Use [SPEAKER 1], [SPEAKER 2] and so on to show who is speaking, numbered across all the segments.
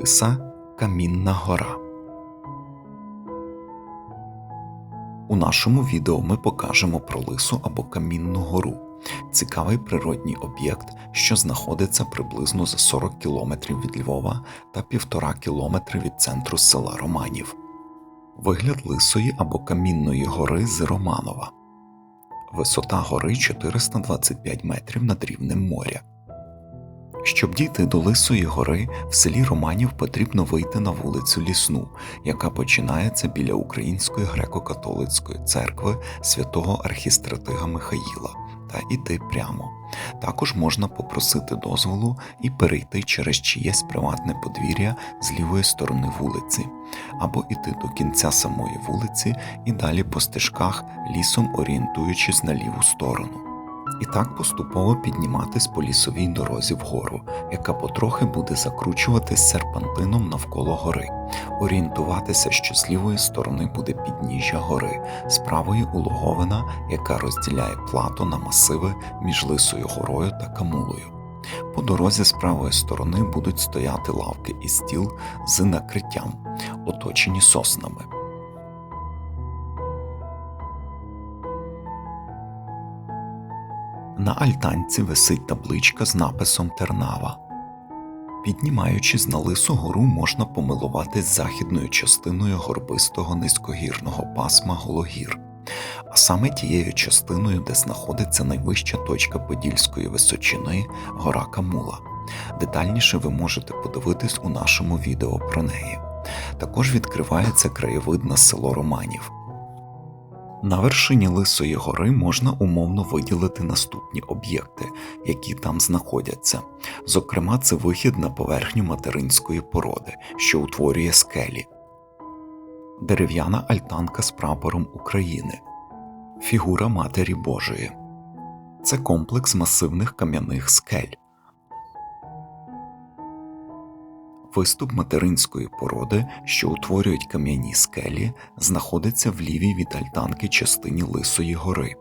[SPEAKER 1] Лиса Камінна гора. У нашому відео ми покажемо про лису або Камінну гору. Цікавий природній об'єкт, що знаходиться приблизно за 40 кілометрів від Львова та півтора кілометри від центру села Романів. Вигляд лисої або камінної гори з Романова. Висота гори 425 метрів над рівнем моря. Щоб дійти до Лисої гори, в селі Романів потрібно вийти на вулицю Лісну, яка починається біля Української греко-католицької церкви святого архістратига Михаїла, та йти прямо. Також можна попросити дозволу і перейти через чиєсь приватне подвір'я з лівої сторони вулиці, або йти до кінця самої вулиці і далі по стежках лісом орієнтуючись на ліву сторону і так поступово підніматись по лісовій дорозі вгору, яка потрохи буде закручуватись серпантином навколо гори, орієнтуватися, що з лівої сторони буде підніжжя гори, з правої улоговина, яка розділяє плато на масиви між Лисою горою та Камулою. По дорозі з правої сторони будуть стояти лавки і стіл з накриттям, оточені соснами. На альтанці висить табличка з написом Тернава. Піднімаючись на лису гору, можна помилуватись західною частиною горбистого низькогірного пасма Гологір, а саме тією частиною, де знаходиться найвища точка Подільської височини гора Камула. Детальніше ви можете подивитись у нашому відео про неї. Також відкривається краєвид на село Романів. На вершині Лисої гори можна умовно виділити наступні об'єкти, які там знаходяться. Зокрема, це вихід на поверхню материнської породи, що утворює скелі, дерев'яна альтанка з прапором України, фігура Матері Божої. Це комплекс масивних кам'яних скель. Виступ материнської породи, що утворюють кам'яні скелі, знаходиться в лівій від альтанки частині Лисої гори.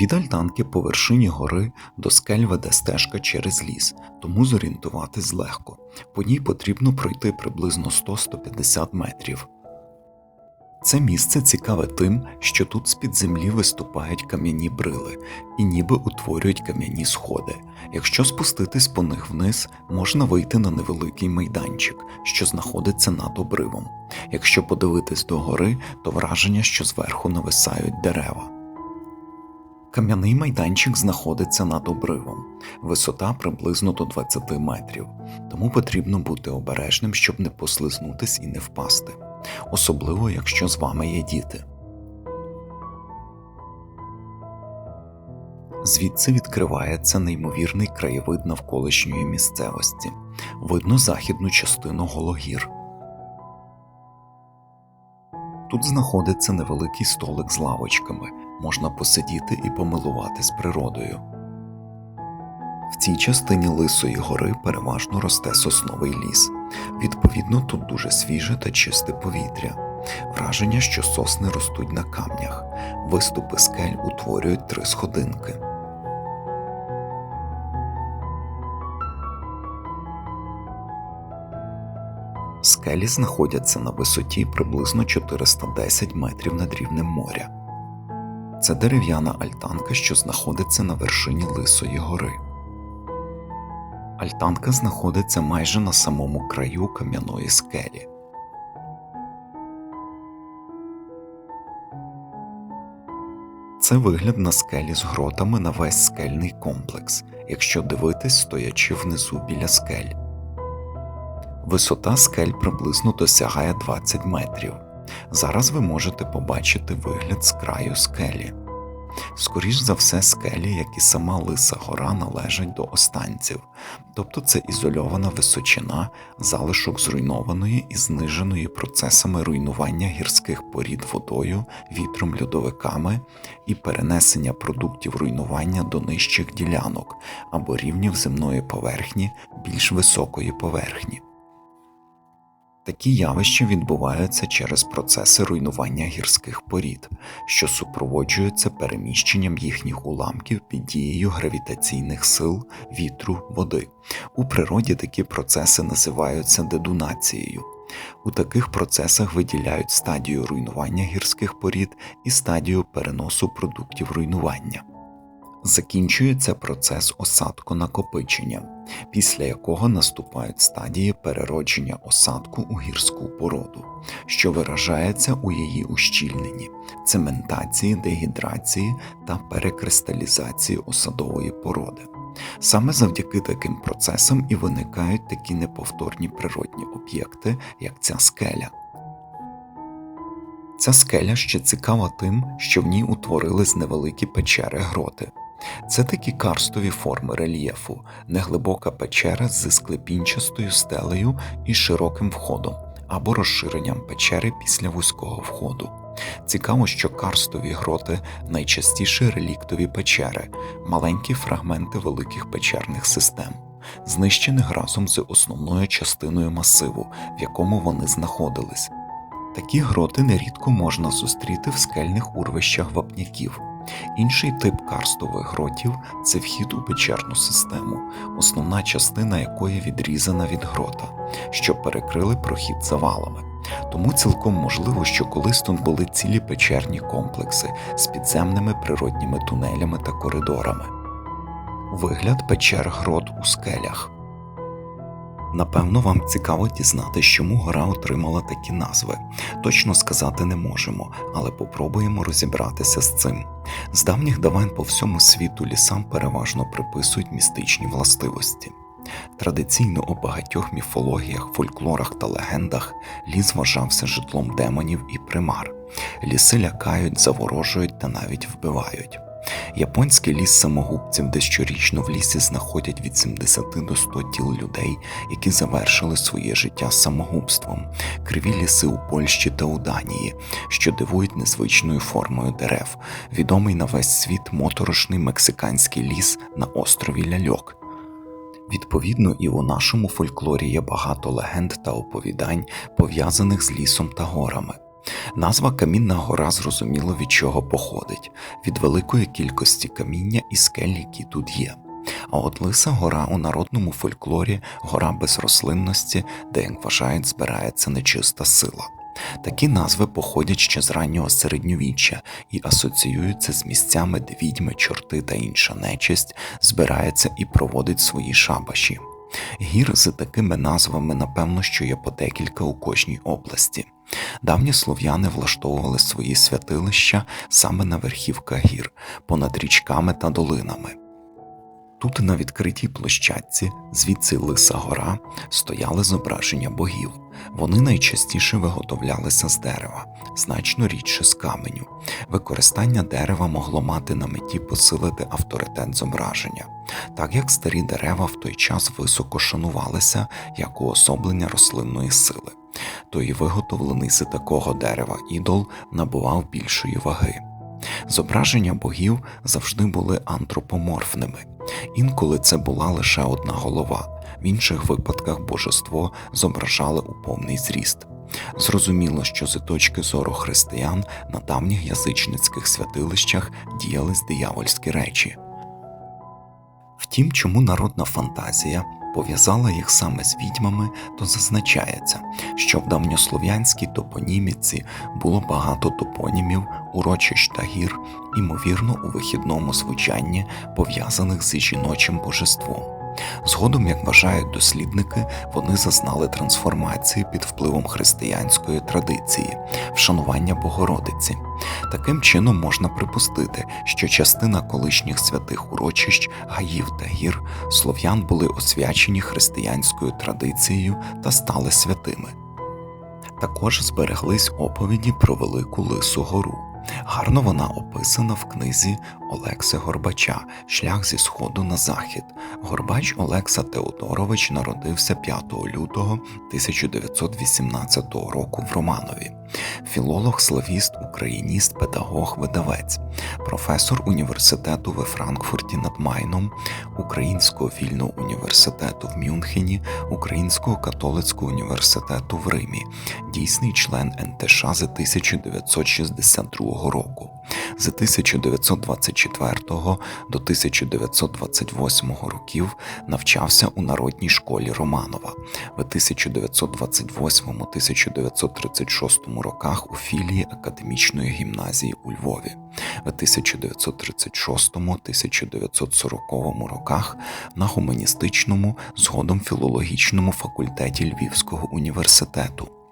[SPEAKER 1] Від альтанки по вершині гори до скель веде стежка через ліс, тому зорієнтуватись легко. По ній потрібно пройти приблизно 100-150 метрів. Це місце цікаве тим, що тут з під землі виступають кам'яні брили і ніби утворюють кам'яні сходи. Якщо спуститись по них вниз, можна вийти на невеликий майданчик, що знаходиться над обривом. Якщо подивитись до гори, то враження, що зверху нависають дерева. Кам'яний майданчик знаходиться над обривом, висота приблизно до 20 метрів, тому потрібно бути обережним, щоб не послизнутись і не впасти особливо якщо з вами є діти. Звідси відкривається неймовірний краєвид навколишньої місцевості, видно західну частину Гологір. Тут знаходиться невеликий столик з лавочками, можна посидіти і помилуватись природою. В цій частині Лисої гори переважно росте сосновий ліс. Відповідно, тут дуже свіже та чисте повітря. Враження, що сосни ростуть на камнях, виступи скель утворюють три сходинки. Скелі знаходяться на висоті приблизно 410 метрів над рівнем моря. Це дерев'яна альтанка, що знаходиться на вершині Лисої гори. Альтанка знаходиться майже на самому краю кам'яної скелі. Це вигляд на скелі з гротами на весь скельний комплекс, якщо дивитись, стоячи внизу біля скель. Висота скель приблизно досягає 20 метрів. Зараз ви можете побачити вигляд з краю скелі. Скоріш за все, скелі, як і сама Лиса Гора, належать до останців, тобто це ізольована височина, залишок зруйнованої і зниженої процесами руйнування гірських порід водою, вітром льодовиками і перенесення продуктів руйнування до нижчих ділянок або рівнів земної поверхні більш високої поверхні. Такі явища відбуваються через процеси руйнування гірських порід, що супроводжуються переміщенням їхніх уламків під дією гравітаційних сил, вітру, води. У природі такі процеси називаються дедунацією. У таких процесах виділяють стадію руйнування гірських порід і стадію переносу продуктів руйнування. Закінчується процес осадку накопичення, після якого наступають стадії переродження осадку у гірську породу, що виражається у її ущільненні, цементації, дегідрації та перекристалізації осадової породи. Саме завдяки таким процесам і виникають такі неповторні природні об'єкти, як ця скеля. Ця скеля ще цікава тим, що в ній утворились невеликі печери гроти. Це такі карстові форми рельєфу, неглибока печера з склепінчастою стелею і широким входом або розширенням печери після вузького входу. Цікаво, що карстові гроти найчастіше реліктові печери, маленькі фрагменти великих печерних систем, знищених разом з основною частиною масиву, в якому вони знаходились. Такі гроти нерідко можна зустріти в скельних урвищах вапняків. Інший тип карстових гротів це вхід у печерну систему, основна частина якої відрізана від грота, що перекрили прохід завалами. Тому цілком можливо, що колись тут були цілі печерні комплекси з підземними природніми тунелями та коридорами. Вигляд печер грот у скелях. Напевно, вам цікаво дізнатися, чому гора отримала такі назви. Точно сказати не можемо, але попробуємо розібратися з цим. З давніх давен по всьому світу лісам переважно приписують містичні властивості. Традиційно у багатьох міфологіях, фольклорах та легендах ліс вважався житлом демонів і примар. Ліси лякають, заворожують та навіть вбивають. Японський ліс самогубців, де щорічно в лісі знаходять від 70 до 100 тіл людей, які завершили своє життя самогубством, криві ліси у Польщі та у Данії, що дивують незвичною формою дерев, відомий на весь світ моторошний мексиканський ліс на острові Ляльок. Відповідно, і у нашому фольклорі є багато легенд та оповідань, пов'язаних з лісом та горами. Назва Камінна гора зрозуміло від чого походить, від великої кількості каміння і скель, які тут є. А от Лиса гора у народному фольклорі гора без рослинності, де, як вважають, збирається нечиста сила. Такі назви походять ще з раннього середньовіччя і асоціюються з місцями, де відьми, чорти та інша нечисть збирається і проводить свої шабаші. Гір з такими назвами, напевно, що є по декілька у кожній області. Давні слов'яни влаштовували свої святилища саме на верхівках гір, понад річками та долинами. Тут на відкритій площадці, звідси Лиса Гора, стояли зображення богів. Вони найчастіше виготовлялися з дерева, значно рідше з каменю. Використання дерева могло мати на меті посилити авторитет зображення, так як старі дерева в той час високо шанувалися як уособлення рослинної сили, то і виготовлений з такого дерева ідол набував більшої ваги. Зображення богів завжди були антропоморфними, інколи це була лише одна голова, в інших випадках божество зображали у повний зріст. Зрозуміло, що з точки зору християн на давніх язичницьких святилищах діялись диявольські речі. Втім, чому народна фантазія пов'язала їх саме з відьмами, то зазначається, що в давньослов'янській топоніміці було багато топонімів, урочищ та гір, ймовірно, у вихідному звучанні пов'язаних з жіночим божеством. Згодом, як вважають дослідники, вони зазнали трансформації під впливом християнської традиції, вшанування Богородиці. Таким чином можна припустити, що частина колишніх святих урочищ, гаїв та гір слов'ян були освячені християнською традицією та стали святими. Також збереглись оповіді про Велику Лису Гору. Гарно вона описана в книзі Олекси Горбача Шлях зі сходу на захід. Горбач Олекса Теодорович народився 5 лютого 1918 року в Романові. Філолог, славіст, україніст, педагог, видавець, професор університету в Франкфурті над Майном, Українського вільного університету в Мюнхені, Українського католицького університету в Римі, дійсний член НТШ з 1962 року. З 1924 до 1928 років навчався у народній школі Романова. В 1928-1936 роках у філії академічної гімназії у Львові. В 1936-1940 роках на гуманістичному, згодом філологічному факультеті Львівського університету.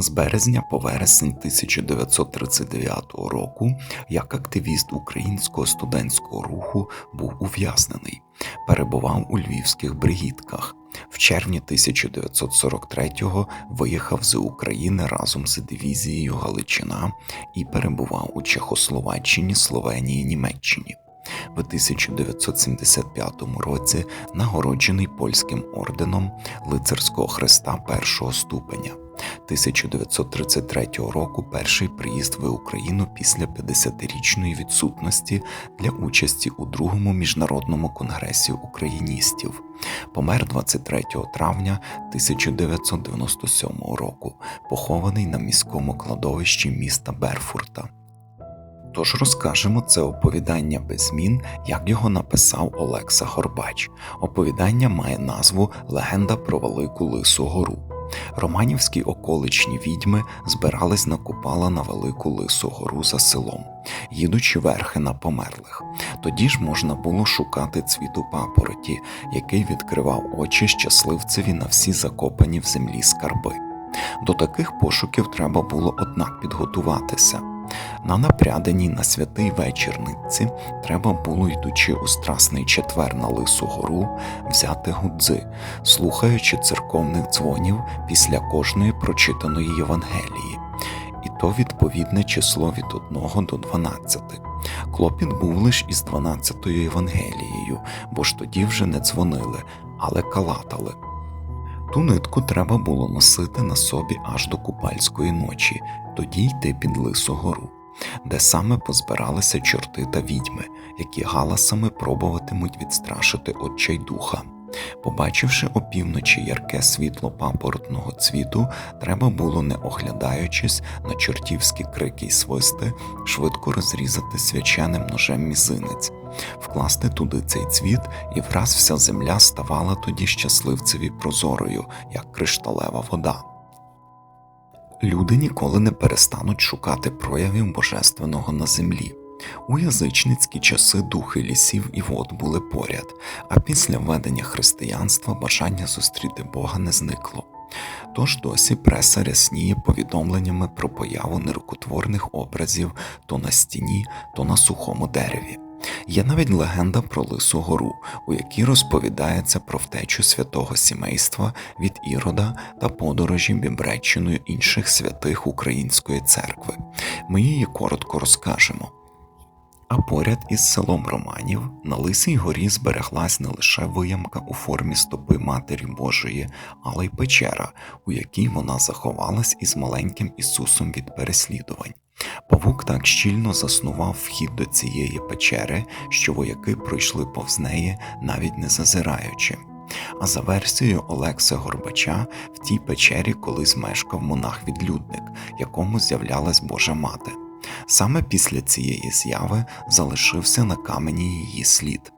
[SPEAKER 1] З березня по вересень 1939 року як активіст українського студентського руху був ув'язнений, перебував у львівських бригідках. В червні 1943-го виїхав з України разом з дивізією Галичина і перебував у Чехословаччині, Словенії, Німеччині. В 1975 році нагороджений польським орденом лицарського хреста першого ступеня. 1933 року перший приїзд в Україну після 50-річної відсутності для участі у другому міжнародному конгресі україністів. Помер 23 травня 1997 року, похований на міському кладовищі міста Берфурта. Тож розкажемо це оповідання без змін, як його написав Олекса Горбач. Оповідання має назву Легенда про Велику Лису Гору. Романівські околичні відьми збирались на купала на Велику Лису Гору за селом, їдучи верхи на померлих. Тоді ж можна було шукати цвіту папороті, який відкривав очі щасливцеві на всі закопані в землі скарби. До таких пошуків треба було однак підготуватися. На напряденій на святий вечір нитці треба було, йдучи у страсний четвер на Лису гору, взяти гудзи, слухаючи церковних дзвонів після кожної прочитаної Євангелії, і то відповідне число від 1 до 12. Клопіт був лише із 12-ю Євангелією, бо ж тоді вже не дзвонили, але калатали. Ту нитку треба було носити на собі аж до купальської ночі, тоді йти під Лису гору, де саме позбиралися чорти та відьми, які галасами пробуватимуть відстрашити отчайдуха. Побачивши опівночі ярке світло папоротного цвіту, треба було, не оглядаючись на чортівські крики й свисти, швидко розрізати свяченим ножем мізинець, вкласти туди цей цвіт, і враз вся земля ставала тоді щасливцеві прозорою, як кришталева вода. Люди ніколи не перестануть шукати проявів божественного на землі. У язичницькі часи духи лісів і вод були поряд, а після введення християнства бажання зустріти Бога не зникло. Тож досі преса рясніє повідомленнями про появу нерукотворних образів то на стіні, то на сухому дереві. Є навіть легенда про Лису Гору, у якій розповідається про втечу святого сімейства від Ірода та подорожі Бібреччиною інших святих Української церкви. Ми її коротко розкажемо. А поряд із селом Романів на Лисій горі збереглась не лише виямка у формі стопи Матері Божої, але й печера, у якій вона заховалась із маленьким Ісусом від переслідувань. Павук так щільно заснував вхід до цієї печери, що вояки пройшли повз неї, навіть не зазираючи. А за версією Олекса Горбача, в тій печері колись мешкав монах-відлюдник, якому з'являлась Божа мати. Саме після цієї зяви залишився на камені її слід.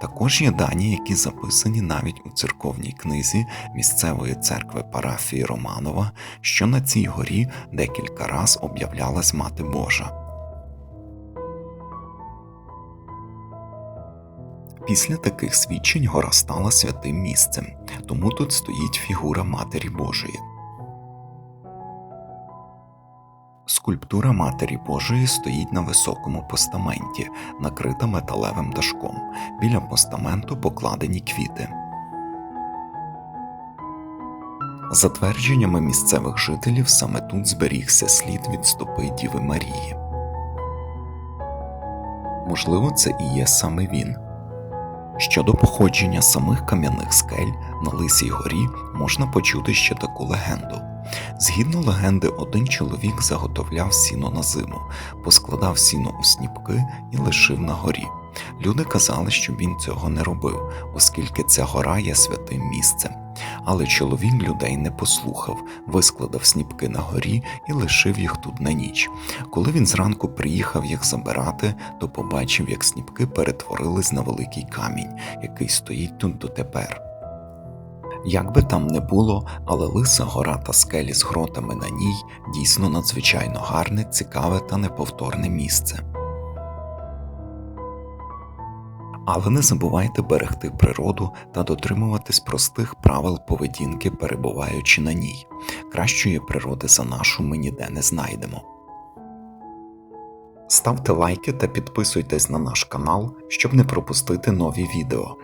[SPEAKER 1] Також є дані, які записані навіть у церковній книзі місцевої церкви парафії Романова, що на цій горі декілька раз об'являлась Мати Божа. Після таких свідчень гора стала святим місцем, тому тут стоїть фігура Матері Божої. Скульптура Матері Божої стоїть на високому постаменті, накрита металевим дашком. Біля постаменту покладені квіти. За твердженнями місцевих жителів, саме тут зберігся слід від стопи Діви Марії. можливо, це і є саме він. Щодо походження самих кам'яних скель на Лисій горі можна почути ще таку легенду. Згідно легенди, один чоловік заготовляв сіно на зиму, поскладав сіно у сніпки і лишив на горі. Люди казали, що він цього не робив, оскільки ця гора є святим місцем. Але чоловік людей не послухав, вискладав сніпки на горі і лишив їх тут на ніч. Коли він зранку приїхав їх забирати, то побачив, як сніпки перетворились на великий камінь, який стоїть тут дотепер. Як би там не було, але лиса гора та скелі з гротами на ній дійсно надзвичайно гарне, цікаве та неповторне місце. Але не забувайте берегти природу та дотримуватись простих правил поведінки, перебуваючи на ній. Кращої природи за нашу ми ніде не знайдемо. Ставте лайки та підписуйтесь на наш канал, щоб не пропустити нові відео.